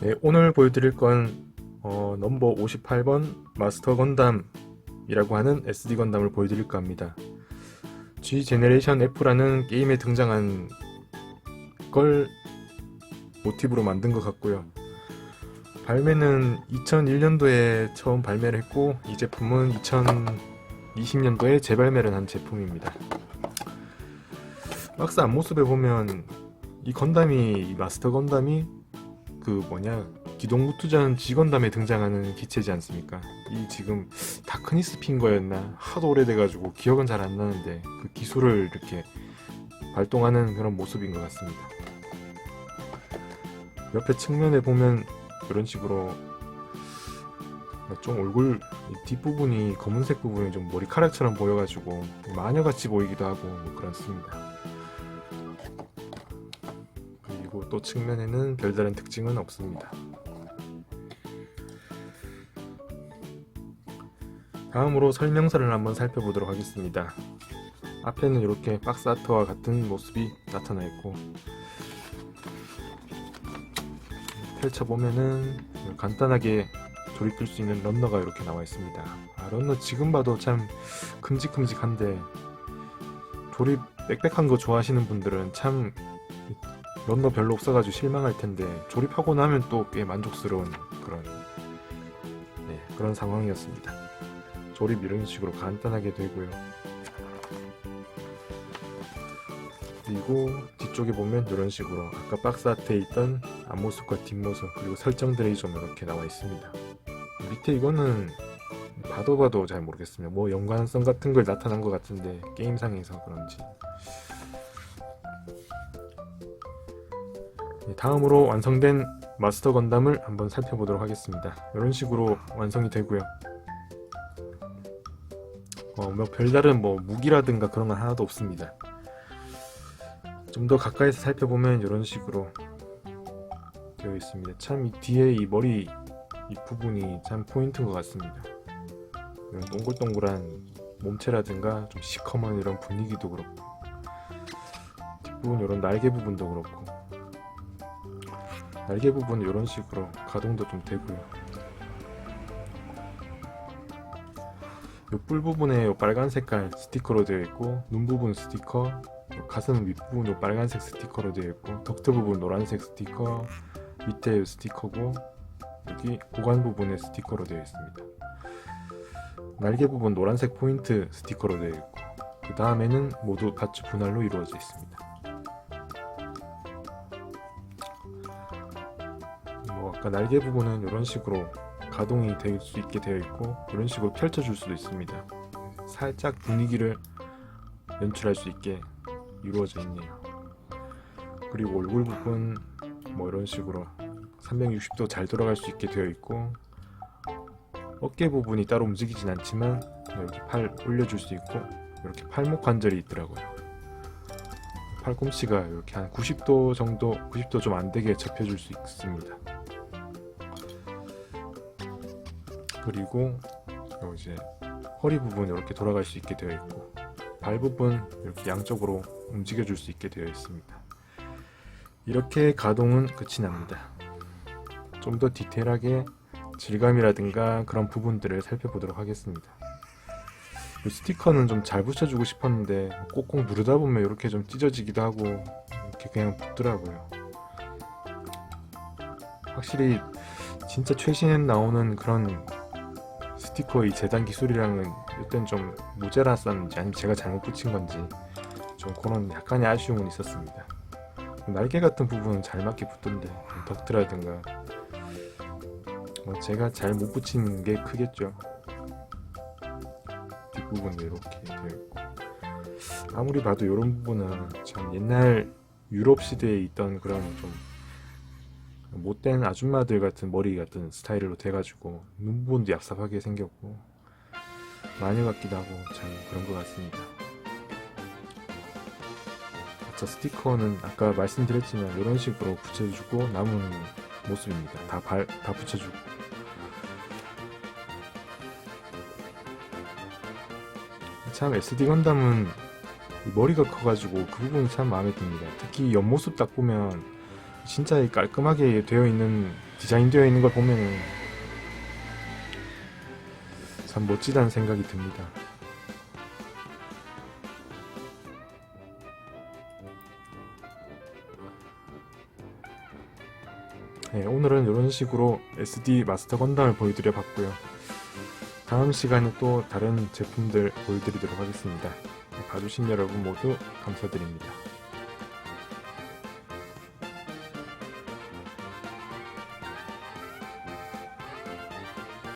네, 오늘 보여드릴 건 어, 넘버 58번 마스터 건담이라고 하는 SD 건담을 보여드릴까 합니다. G 제네레이션 F라는 게임에 등장한 걸 모티브로 만든 것 같고요. 발매는 2001년도에 처음 발매를 했고 이 제품은 2020년도에 재발매를 한 제품입니다. 박스 앞모습에 보면 이 건담이 이 마스터 건담이 그 뭐냐 기동무투전 G건담에 등장하는 기체지 않습니까? 이 지금 다크니스 핑거였나 하도 오래돼가지고 기억은 잘 안 나는데 그 기술을 이렇게 발동하는 그런 모습인 것 같습니다. 옆에 측면에 보면 이런 식으로 좀 얼굴 이 뒷부분이 검은색 부분이 좀 머리카락처럼 보여가지고 마녀같이 보이기도 하고 뭐 그렇습니다. 또 측면에는 별다른 특징은 없습니다. 다음으로 설명서를 한번 살펴보도록 하겠습니다. 앞에는 이렇게 박스 아트와 같은 모습이 나타나 있고 펼쳐보면은 간단하게 조립될 수 있는 런너가 이렇게 나와 있습니다. 아, 런너 지금 봐도 참 큼직큼직한데 조립 빽빽한 거 좋아하시는 분들은 참 런너 별로 없어가지고 실망할 텐데 조립하고 나면 또 꽤 만족스러운 그런 네, 그런 상황이었습니다. 조립 이런 식으로 간단하게 되고요. 그리고 뒤쪽에 보면 이런 식으로 아까 박스 아트에 있던 앞모습과 뒷모습 그리고 설정들이 좀 이렇게 나와 있습니다. 밑에 이거는 봐도 봐도 잘 모르겠습니다. 뭐 연관성 같은 걸 나타난 것 같은데 게임상에서 그런지. 네, 다음으로 완성된 마스터 건담을 한번 살펴보도록 하겠습니다. 이런 식으로 완성이 되고요. 어, 뭐 별다른 뭐 무기라든가 그런 건 하나도 없습니다. 좀 더 가까이서 살펴보면 이런 식으로 되어 있습니다. 참 이 뒤에 이 머리 이 부분이 참 포인트인 것 같습니다. 이런 동글동글한 몸체라든가 좀 시커먼 이런 분위기도 그렇고 뒷부분 이런 날개 부분도 그렇고 날개 부분 이런 식으로 가동도 좀 되고요. 이뿔 부분에 요 빨간 색깔 스티커로 되어 있고 눈 부분 스티커 요 가슴 윗부분 요 빨간색 스티커로 되어 있고 덕트 부분 노란색 스티커 밑에 요 스티커고 여기 고관 부분에 스티커로 되어 있습니다. 날개 부분 노란색 포인트 스티커로 되어 있고 그 다음에는 모두 가츠 분할로 이루어져 있습니다. 뭐 아까 날개 부분은 이런 식으로 가동이 될 수 있게 되어 있고 이런 식으로 펼쳐줄 수도 있습니다. 살짝 분위기를 연출할 수 있게 이루어져 있네요. 그리고 얼굴 부분 뭐 이런 식으로 360도 잘 돌아갈 수 있게 되어 있고 어깨 부분이 따로 움직이진 않지만 여기 팔 올려줄 수 있고 이렇게 팔목 관절이 있더라고요. 팔꿈치가 이렇게 한 90도 정도, 90도 좀 안 되게 접혀줄 수 있습니다. 그리고 요 이제 허리 부분 이렇게 돌아갈 수 있게 되어 있고 발 부분 이렇게 양쪽으로 움직여 줄 수 있게 되어 있습니다. 이렇게 가동은 끝이 납니다. 좀 더 디테일하게 질감이라든가 그런 부분들을 살펴보도록 하겠습니다. 이 스티커는 좀 잘 붙여주고 싶었는데 꼭꼭 누르다 보면 이렇게 좀 찢어지기도 하고 이렇게 그냥 붙더라고요. 확실히 진짜 최신에 나오는 그런 스티커의 재단 기술이랑은 일단 좀 모자랐었는지 아니면 제가 잘못 붙인 건지 좀 그런 약간의 아쉬움은 있었습니다. 날개 같은 부분은 잘 맞게 붙던데 덕트라든가 뭐 제가 잘 못 붙인 게 크겠죠. 뒷부분도 이렇게 되어 있고 아무리 봐도 이런 부분은 참 옛날 유럽 시대에 있던 그런 좀 못된 아줌마들 같은 머리 같은 스타일로 돼가지고 눈 부분도 얍삽하게 생겼고 마녀 같기도 하고 참 그런 것 같습니다. 저 스티커는 아까 말씀드렸지만 이런 식으로 붙여주고 남은 모습입니다. 다 발, 다 붙여주고. 참 SD 건담은 머리가 커가지고 그 부분이 참 마음에 듭니다. 특히 옆모습 딱 보면 진짜 이 깔끔하게 되어 있는 디자인 되어 있는 걸 보면은 참 멋지다는 생각이 듭니다. 네, 오늘은 이런 식으로 SD 마스터 건담을 보여드려 봤고요. 다음 시간에 또 다른 제품들 보여드리도록 하겠습니다. 봐주신 여러분 모두 감사드립니다.